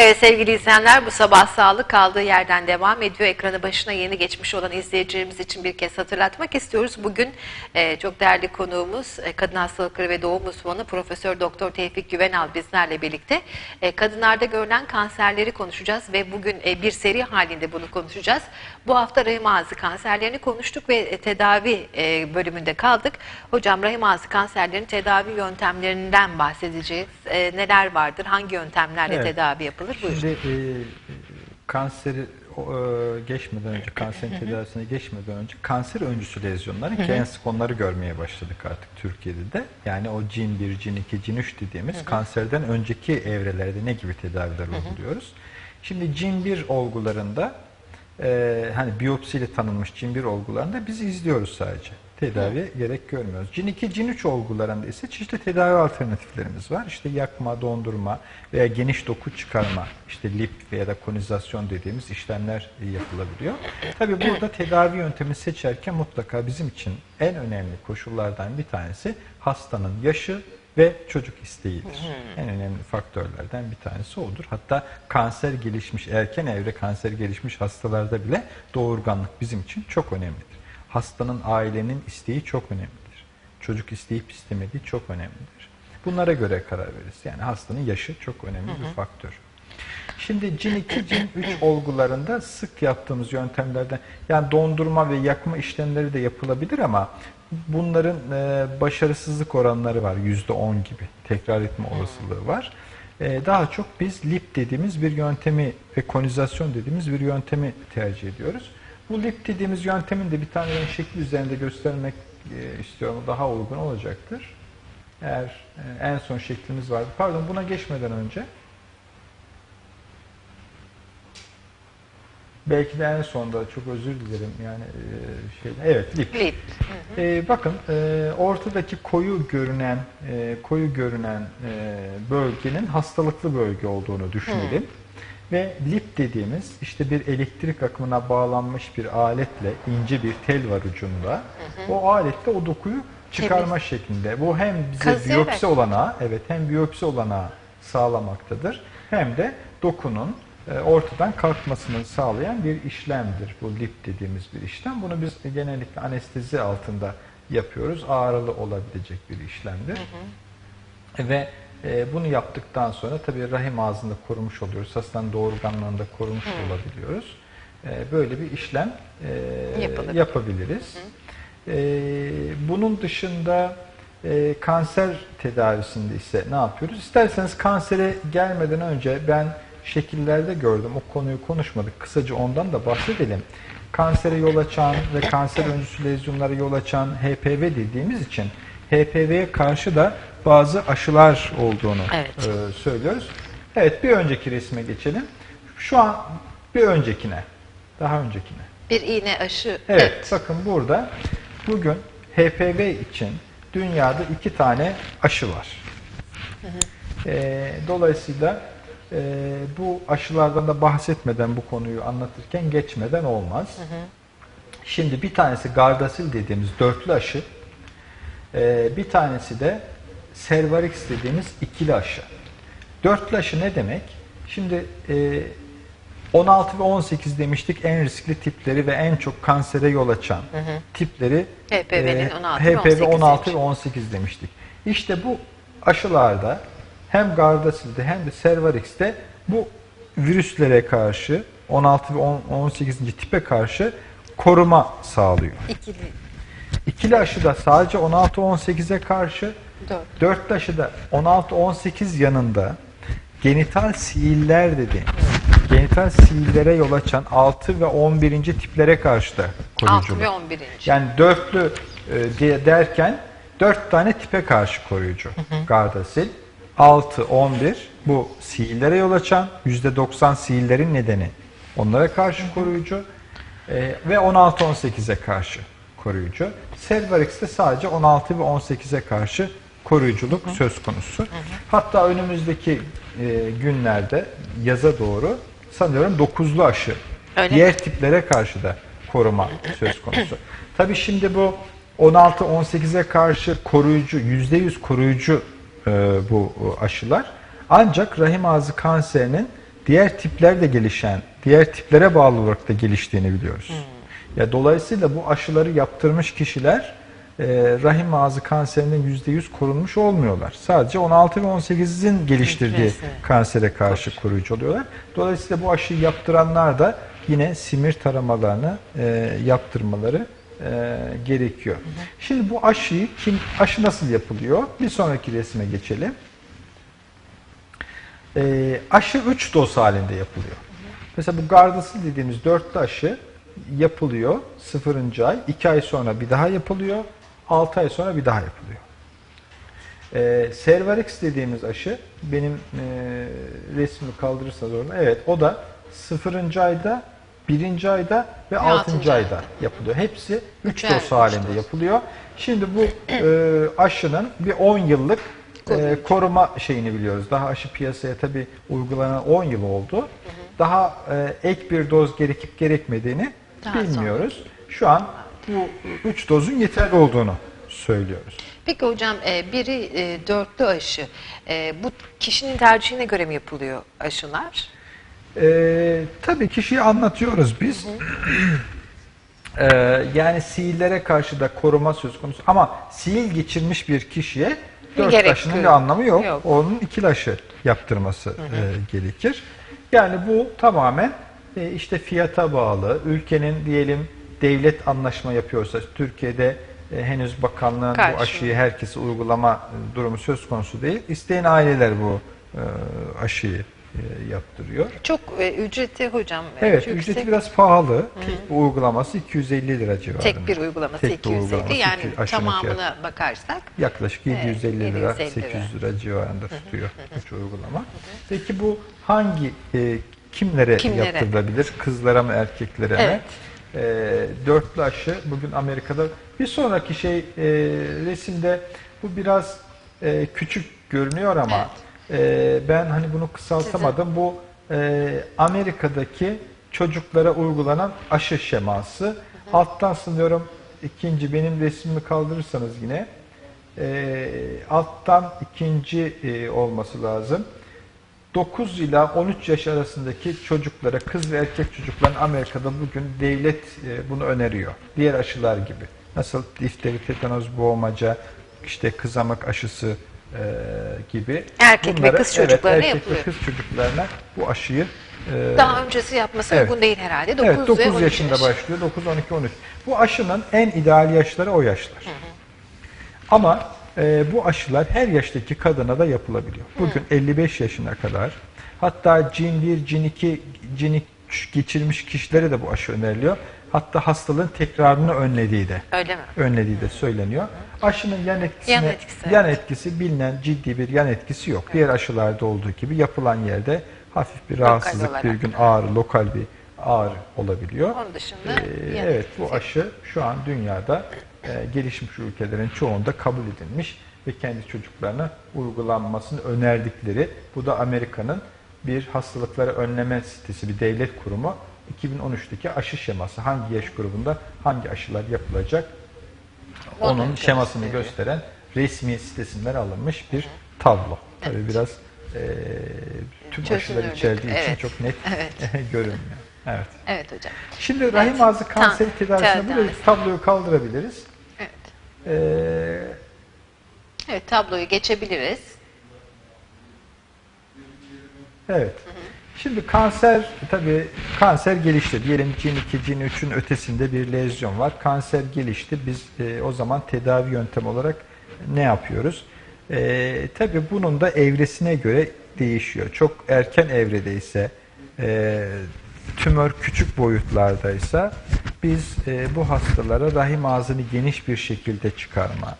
Evet sevgili izleyenler bu sabah sağlık kaldığı yerden devam ediyor. Ekranı başına yeni geçmiş olan izleyicilerimiz için bir kez hatırlatmak istiyoruz. Bugün e, çok değerli konuğumuz e, kadın hastalıkları ve doğum uzmanı Profesör Doktor Tevfik Güvenal bizlerle birlikte. E, kadınlarda görülen kanserleri konuşacağız ve bugün e, bir seri halinde bunu konuşacağız. Bu hafta rahim ağzı kanserlerini konuştuk ve e, tedavi e, bölümünde kaldık. Hocam rahim ağzı kanserlerinin tedavi yöntemlerinden bahsedeceğiz. E, neler vardır? Hangi yöntemlerle Evet. tedavi yapılır? Buyurun. Şimdi e, kanseri o, e, geçmeden önce, kanserin tedavisine geçmeden önce kanser öncüsü lezyonları ki en sık onları görmeye başladık artık Türkiye'de de. Yani o cin 1, cin 2, cin 3 dediğimiz kanserden önceki evrelerde ne gibi tedaviler uyguluyoruz. Şimdi cin 1 olgularında e, hani biyopsiyle tanınmış cin 1 olgularında biz izliyoruz sadece. Tedaviye gerek görmüyoruz. Cin 2, cin 3 olgularında ise çeşitli tedavi alternatiflerimiz var. İşte yakma, dondurma veya geniş doku çıkarma, işte lip veya da konizasyon dediğimiz işlemler yapılabiliyor. Tabii burada tedavi yöntemi seçerken mutlaka bizim için en önemli koşullardan bir tanesi hastanın yaşı ve çocuk isteğidir. En önemli faktörlerden bir tanesi odur. Hatta kanser gelişmiş, erken evre kanser gelişmiş hastalarda bile doğurganlık bizim için çok önemlidir. Hastanın ailenin isteği çok önemlidir. Çocuk isteyip istemediği çok önemlidir. Bunlara göre karar veririz. Yani hastanın yaşı çok önemli bir faktör. Şimdi cin 2, cin 3 olgularında sık yaptığımız yöntemlerden yani dondurma ve yakma işlemleri de yapılabilir ama bunların e, başarısızlık oranları var. %10 gibi tekrar etme olasılığı var. E, daha çok biz lip dediğimiz bir yöntemi ve konizasyon dediğimiz bir yöntemi tercih ediyoruz. Bu lip dediğimiz yöntemin de bir tane ben şekil üzerinde göstermek e, istiyorum. Daha uygun olacaktır. Eğer e, en son şeklimiz vardı. Pardon buna geçmeden önce belki de en sonda çok özür dilerim yani e, şey evet lip. Lip. E, bakın e, ortadaki koyu görünen e, koyu görünen e, bölgenin hastalıklı bölge olduğunu düşünelim. Ve lip dediğimiz işte bir elektrik akımına bağlanmış bir aletle ince bir tel var ucunda. O aletle o dokuyu çıkarma şeklinde. Bu hem bize Kazıyarak. biyopsi olanağı, evet hem biyopsi olanağı sağlamaktadır. Hem de dokunun ortadan kalkmasını sağlayan bir işlemdir. Bu lip dediğimiz bir işlem. Bunu biz genellikle anestezi altında yapıyoruz. Ağrılı olabilecek bir işlemdir. Ve e, bunu yaptıktan sonra tabii rahim ağzında korumuş oluyoruz. Hastanın doğurganlığında korumuş olabiliyoruz. E, böyle bir işlem e, Yapılır. yapabiliriz. E, bunun dışında e, kanser tedavisinde ise ne yapıyoruz? İsterseniz kansere gelmeden önce ben şekillerde gördüm. O konuyu konuşmadık. Kısaca ondan da bahsedelim. Kansere yol açan ve kanser öncüsü lezyonlara yol açan HPV dediğimiz için HPV'ye karşı da bazı aşılar olduğunu Evet. e, söylüyoruz. Evet bir önceki resme geçelim. Şu an bir öncekine. Daha öncekine. Bir iğne aşı. Evet, bakın burada bugün HPV için dünyada iki tane aşı var. Ee, dolayısıyla e, bu aşılardan da bahsetmeden bu konuyu anlatırken geçmeden olmaz. Şimdi bir tanesi Gardasil dediğimiz dörtlü aşı, ee, bir tanesi de Cervarix dediğimiz ikili aşı. Dörtlü aşı ne demek? Şimdi e, 16 ve 18 demiştik en riskli tipleri ve en çok kansere yol açan tipleri HPV'nin 16 ve HPV 18 16 ve demiş. 18 demiştik. İşte bu aşılarda hem Gardasil'de hem de Cervarix'te bu virüslere karşı 16 ve 10 18. tipe karşı koruma sağlıyor. İkili. İkili aşı da sadece 16-18'e karşı, Dört. dörtlü aşı da 16-18 yanında genital siiller dediğimiz, genital siillere yol açan 6 ve 11. tiplere karşı da 6 koruyuculuk. ve 11. Yani dörtlü e, diye derken dört tane tipe karşı koruyucu. Gardasil, 6, 11 bu siillere yol açan %90 siillerin nedeni. Onlara karşı koruyucu e, ve 16-18'e karşı koruyucu. Cervarix'te sadece 16 ve 18'e karşı koruyuculuk söz konusu. Hatta önümüzdeki e, günlerde yaza doğru sanıyorum 9'lu aşı Öyle diğer tiplere karşı da koruma söz konusu. Tabii şimdi bu 16-18'e karşı koruyucu, %100 koruyucu e, bu aşılar. Ancak rahim ağzı kanserinin diğer tiplerde gelişen, diğer tiplere bağlı olarak da geliştiğini biliyoruz. Ya dolayısıyla bu aşıları yaptırmış kişiler e, rahim ağzı kanserinden %100 korunmuş olmuyorlar. Sadece 16 ve 18'in geliştirdiği Hücresini. kansere karşı koruyucu oluyorlar. Dolayısıyla bu aşıyı yaptıranlar da yine simir taramalarını e, yaptırmaları e, gerekiyor. Şimdi bu aşıyı kim aşı nasıl yapılıyor? Bir sonraki resme geçelim. E, aşı 3 doz halinde yapılıyor. Mesela bu Gardasil dediğimiz dörtlü aşı yapılıyor 0. ay, 2 ay sonra bir daha yapılıyor, 6 ay sonra bir daha yapılıyor. Ee, Cervarix dediğimiz aşı benim e, resmimi kaldırırsanız orada evet o da 0. ayda 1. ayda ve 6. altıncı ayda yapılıyor. Hepsi 3 Üçer, doz üç halinde doz. yapılıyor. Şimdi bu e, aşının bir 10 yıllık e, koruma şeyini biliyoruz. Daha aşı piyasaya tabi uygulanan 10 yıl oldu. Daha e, ek bir doz gerekip gerekmediğini Daha bilmiyoruz. Şu an bu 3 dozun yeterli olduğunu söylüyoruz. Peki hocam e, biri e, dörtlü aşı. E, bu kişinin tercihine göre mi yapılıyor aşılar? Ee, tabii kişiyi anlatıyoruz biz. Ee, yani sihirlere karşı da koruma söz konusu. Ama sihir geçirmiş bir kişiye dört gerek aşının bir yok. anlamı yok. Yok. Onun iki aşı yaptırması e, gerekir. Yani bu tamamen e, işte fiyata bağlı. Ülkenin diyelim devlet anlaşma yapıyorsa Türkiye'de e, henüz bakanlığın bu Karşı. aşıyı herkese uygulama e, durumu söz konusu değil. İsteyen aileler bu e, aşıyı e, yaptırıyor. Çok e, ücreti hocam. e, Evet, yüksek. ücreti biraz pahalı. Bu uygulaması 250 lira civarında. Tek bir uygulaması Tek bir 250 uygulaması, yani iki tamamına fiyatı. bakarsak Yaklaşık Evet, 750 lira, 750 lira. 800 lira civarında tutuyor üç uygulama. Peki bu hangi e, kimlere, Kimlere? yaptırılabilir? Kızlara mı, erkeklere mi? Evet. E, dörtlü aşı bugün Amerika'da. Bir sonraki şey e, resimde bu biraz e, küçük görünüyor ama e, ben hani bunu kısaltamadım. Bu e, Amerika'daki çocuklara uygulanan aşı şeması. Alttan sanıyorum ikinci benim resmimi kaldırırsanız yine e, alttan ikinci e, olması lazım. 9 ila 13 yaş arasındaki çocuklara, kız ve erkek çocukların Amerika'da bugün devlet e, bunu öneriyor. Diğer aşılar gibi. Nasıl difteri, tetanoz, boğmaca, işte kızamık aşısı e, gibi. Erkek ve kız çocuklarına evet, erkek yapılıyor. ve kız çocuklarına bu aşıyı e, daha öncesi yapması evet. uygun değil herhalde. 9 evet, ve 9 12 yaşında yaş. başlıyor. 9, 12, 13. Bu aşının en ideal yaşları o yaşlar. Ama e, bu aşılar her yaştaki kadına da yapılabiliyor. Bugün 55 yaşına kadar hatta cin 1, cin 2, cin 3 geçirmiş kişilere de bu aşı öneriliyor. Hatta hastalığın tekrarını önlediği de Öyle mi? önlediği de söyleniyor. Aşının yan etkisine, Yan etkisi, yan etkisi bilinen ciddi bir yan etkisi yok. Diğer aşılarda olduğu gibi yapılan yerde hafif bir rahatsızlık, bir olarak. gün ağrı, lokal bir ağrı olabiliyor. Onun dışında Ee, evet bu aşı şu an dünyada e, gelişmiş ülkelerin çoğunda kabul edilmiş ve kendi çocuklarına uygulanmasını önerdikleri bu da Amerika'nın bir hastalıkları önleme sitesi bir devlet kurumu 2013'teki aşı şeması hangi yaş grubunda hangi aşılar yapılacak Onu onun şemasını gösteriyor. gösteren resmi sitesinden alınmış bir tablo. Tabii biraz e, tüm aşılar Çözünürlük, içerdiği için evet. çok net Evet. görünmüyor. Evet. Evet hocam. Şimdi rahim ağzı kanseri tedavisine böyle bir tabloyu kaldırabiliriz. Evet. Ee, Evet tabloyu geçebiliriz. evet. Şimdi kanser tabii kanser gelişti. Diyelim cin 2, cin 3'ün ötesinde bir lezyon var. Kanser gelişti. Biz e, o zaman tedavi yöntemi olarak ne yapıyoruz? E, tabii bunun da evresine göre değişiyor. Çok erken evredeyse e, tümör küçük boyutlardaysa biz e, bu hastalara rahim ağzını geniş bir şekilde çıkarma,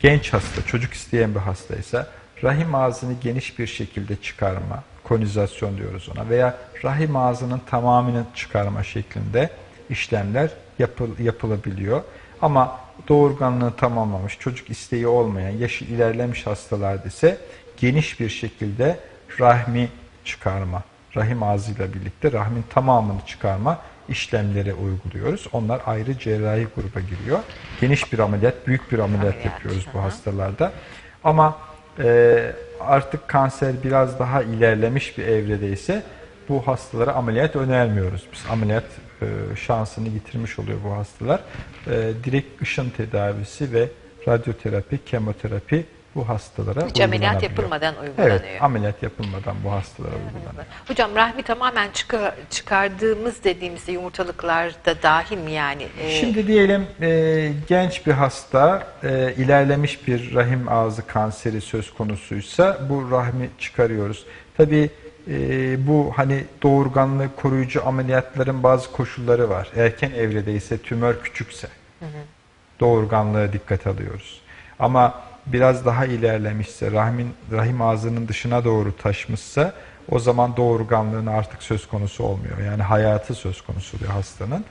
genç hasta, çocuk isteyen bir hastaysa rahim ağzını geniş bir şekilde çıkarma, konizasyon diyoruz ona veya rahim ağzının tamamını çıkarma şeklinde işlemler yapıl- yapılabiliyor. Ama doğurganlığı tamamlamış, çocuk isteği olmayan, yaşı ilerlemiş hastalarda ise geniş bir şekilde rahmi çıkarma, rahim ağzıyla birlikte rahmin tamamını çıkarma işlemleri uyguluyoruz. Onlar ayrı cerrahi gruba giriyor. Geniş bir ameliyat, büyük bir ameliyat Ameliyat, yapıyoruz bu hastalarda. Ama e, artık kanser biraz daha ilerlemiş bir evredeyse bu hastalara ameliyat önermiyoruz. Biz ameliyat e, şansını yitirmiş oluyor bu hastalar. E, direkt ışın tedavisi ve radyoterapi, kemoterapi bu hastalara Hiç ameliyat yapılmadan uygulanıyor. Evet, ameliyat yapılmadan bu hastalara uygulanıyor. Hocam rahmi tamamen çıkar, çıkardığımız dediğimizde yumurtalıklar da dahil mi yani? Ee, Şimdi diyelim e, genç bir hasta e, ilerlemiş bir rahim ağzı kanseri söz konusuysa bu rahmi çıkarıyoruz. Tabi bu hani doğurganlığı koruyucu ameliyatların bazı koşulları var. Erken evrede ise tümör küçükse doğurganlığa dikkat alıyoruz. Ama biraz daha ilerlemişse rahmin rahim ağzının dışına doğru taşmışsa o zaman doğurganlığın artık söz konusu olmuyor. Yani hayatı söz konusu oluyor hastanın.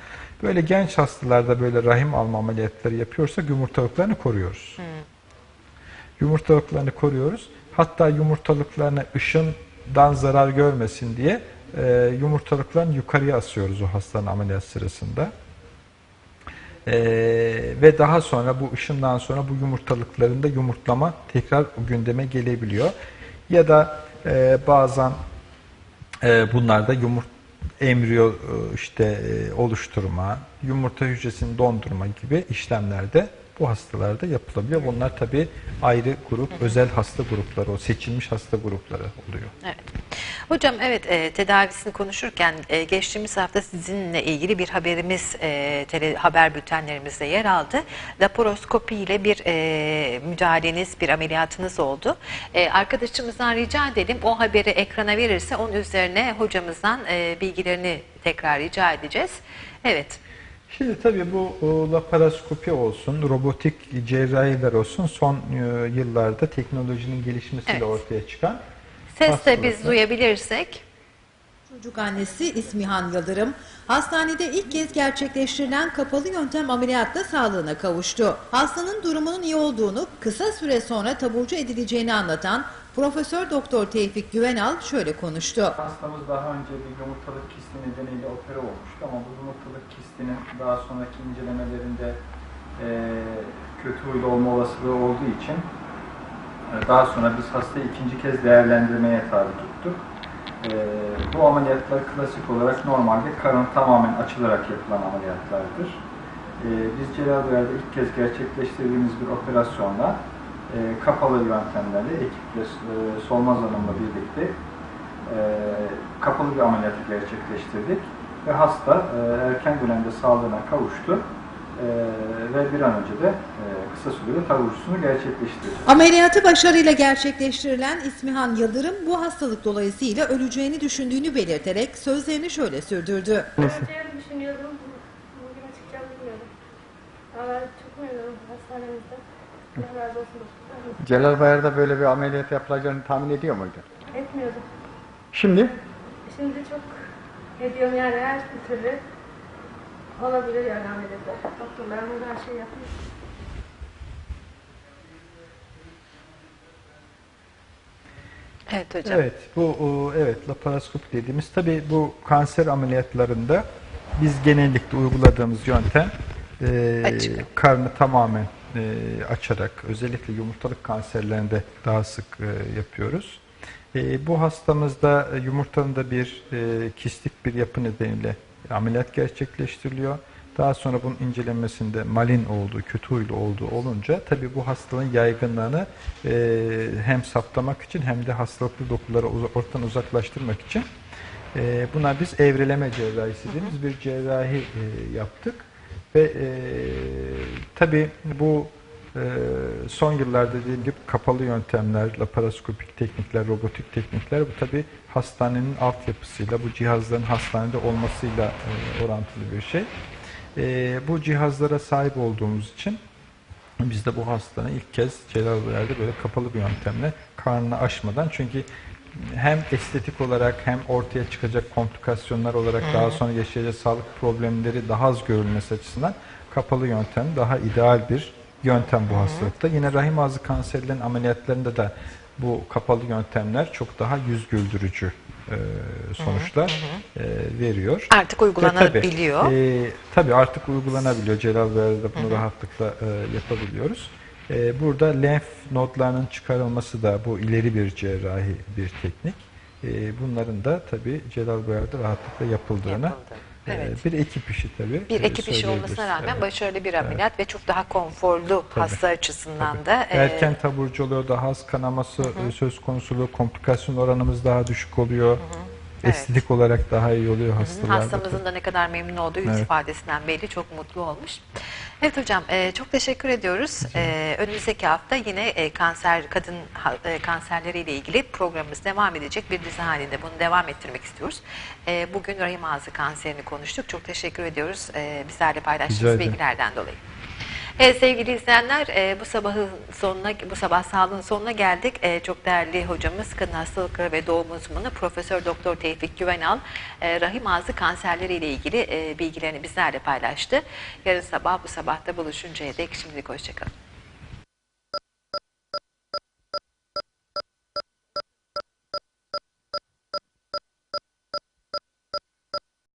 Böyle genç hastalarda böyle rahim alma ameliyatları yapıyorsak yumurtalıklarını koruyoruz. Yumurtalıklarını koruyoruz. Hatta yumurtalıklarına ışından zarar görmesin diye e, yumurtalıklarını yukarıya asıyoruz o hastanın ameliyat sırasında. Ee, ve daha sonra bu ışından sonra bu yumurtalıklarında yumurtlama tekrar gündeme gelebiliyor. Ya da e, bazen e, bunlarda yumurt embriyo e, işte e, oluşturma, yumurta hücresini dondurma gibi işlemlerde bu hastalarda yapılabiliyor. Bunlar tabii ayrı grup, özel hasta grupları, o seçilmiş hasta grupları oluyor. Evet. Hocam evet e, tedavisini konuşurken e, geçtiğimiz hafta sizinle ilgili bir haberimiz e, tele, haber bültenlerimizde yer aldı. Laparoskopi ile bir e, müdahaleniz, bir ameliyatınız oldu. E, arkadaşımızdan rica edelim o haberi ekrana verirse onun üzerine hocamızdan e, bilgilerini tekrar rica edeceğiz. Evet. Şimdi tabii bu laparoskopi olsun, robotik cerrahiler olsun son e, yıllarda teknolojinin gelişmesiyle Evet. ortaya çıkan Ses de biz duyabilirsek. Çocuk annesi İsmihan Yıldırım, hastanede ilk kez gerçekleştirilen kapalı yöntem ameliyatla sağlığına kavuştu. Hastanın durumunun iyi olduğunu, kısa süre sonra taburcu edileceğini anlatan Profesör Doktor Tevfik Güvenal şöyle konuştu. Hastamız daha önce bir yumurtalık kisti nedeniyle opera olmuştu ama bu yumurtalık kistinin daha sonraki incelemelerinde eee, kötü huylu olma olasılığı olduğu için e, daha sonra biz hastayı ikinci kez değerlendirmeye tabi tuttuk. Eee, bu ameliyatlar klasik olarak normalde karın tamamen açılarak yapılan ameliyatlardır. Eee, biz Cerrahpaşa'da ilk kez gerçekleştirdiğimiz bir operasyonla e, kapalı yöntemlerle ekiple e, Solmaz Hanım'la birlikte e, kapalı bir ameliyatı gerçekleştirdik ve hasta e, erken dönemde sağlığına kavuştu e, ve bir an önce de e, kısa sürede taburcusunu gerçekleştirdi. Ameliyatı başarıyla gerçekleştirilen İsmihan Yıldırım bu hastalık dolayısıyla öleceğini düşündüğünü belirterek sözlerini şöyle sürdürdü. Öleceğimi düşünüyordum. Bugün çıkacağım bilmiyordum. Ama çok memnunum hastanemizde. Allah razı olsun. Celal Bayar'da böyle bir ameliyat yapılacağını tahmin ediyor muydun? Etmiyordum. Şimdi Şimdi çok ediyorum yani her türlü olabilir yani ameliyatlar. Doktorlar burada her şey yapıyor. Evet hocam. Evet, bu evet laparoskopi dediğimiz tabii bu kanser ameliyatlarında biz genellikle uyguladığımız yöntem e, Açık. karnı tamamen e, açarak özellikle yumurtalık kanserlerinde daha sık e, yapıyoruz. E, bu hastamızda e, yumurtanın da bir e, kistik bir yapı nedeniyle ameliyat gerçekleştiriliyor. Daha sonra bunun incelenmesinde malin olduğu, kötü huylu olduğu olunca tabii bu hastalığın yaygınlığını e, hem saptamak için hem de hastalıklı dokuları ortadan uzaklaştırmak için e, buna biz evreleme cerrahisi dediğimiz bir cerrahi e, yaptık. Ve e, tabii bu e, son yıllarda dediğim gibi kapalı yöntemler, laparoskopik teknikler, robotik teknikler bu tabii hastanenin altyapısıyla, bu cihazların hastanede olmasıyla e, orantılı bir şey. E, bu cihazlara sahip olduğumuz için biz de bu hastanın ilk kez Celalbayar'da böyle kapalı bir yöntemle karnını aşmadan çünkü hem estetik olarak hem ortaya çıkacak komplikasyonlar olarak daha sonra yaşayacağı sağlık problemleri daha az görülmesi açısından kapalı yöntem daha ideal bir yöntem bu hastalıkta. Yine rahim ağzı kanserlerinin ameliyatlarında da bu kapalı yöntemler çok daha yüz güldürücü e, sonuçlar e, veriyor. Artık uygulanabiliyor. Tabii, e, tabii artık uygulanabiliyor. Celal Bey'de bunu rahatlıkla e, yapabiliyoruz. E, burada lenf nodlarının çıkarılması da bu ileri bir cerrahi bir teknik. E, bunların da tabii Celal Bayar'da rahatlıkla yapıldığını Yapıldı. E, Evet. bir ekip işi tabii. Bir ekip işi olmasına rağmen Evet. başarılı bir ameliyat ve çok daha konforlu Tabii. hasta açısından Tabii. da. e, Erken taburcu oluyor, daha az kanaması e, söz konusu oluyor, komplikasyon oranımız daha düşük oluyor. Evet. Estetik olarak daha iyi oluyor hastalarda. Hastamızın da ne kadar memnun olduğu yüz Evet. ifadesinden belli. Çok mutlu olmuş. Evet hocam e, çok teşekkür ediyoruz. E, önümüzdeki hafta yine e, kanser kadın e, kanserleriyle ilgili programımız devam edecek. Bir dizi halinde bunu devam ettirmek istiyoruz. E, bugün rahim ağzı kanserini konuştuk. Çok teşekkür ediyoruz e, bizlerle paylaştığınız bilgilerden dolayı. Evet sevgili izleyenler e, bu sabahın sonuna bu sabah sağlığın sonuna geldik. E, çok değerli hocamız kadın hastalıkları ve doğum uzmanı Profesör Doktor Tevfik Güvenal e, rahim ağzı kanserleri ile ilgili e, bilgilerini bizlerle paylaştı. Yarın sabah bu sabahta buluşuncaya dek şimdilik hoşçakalın.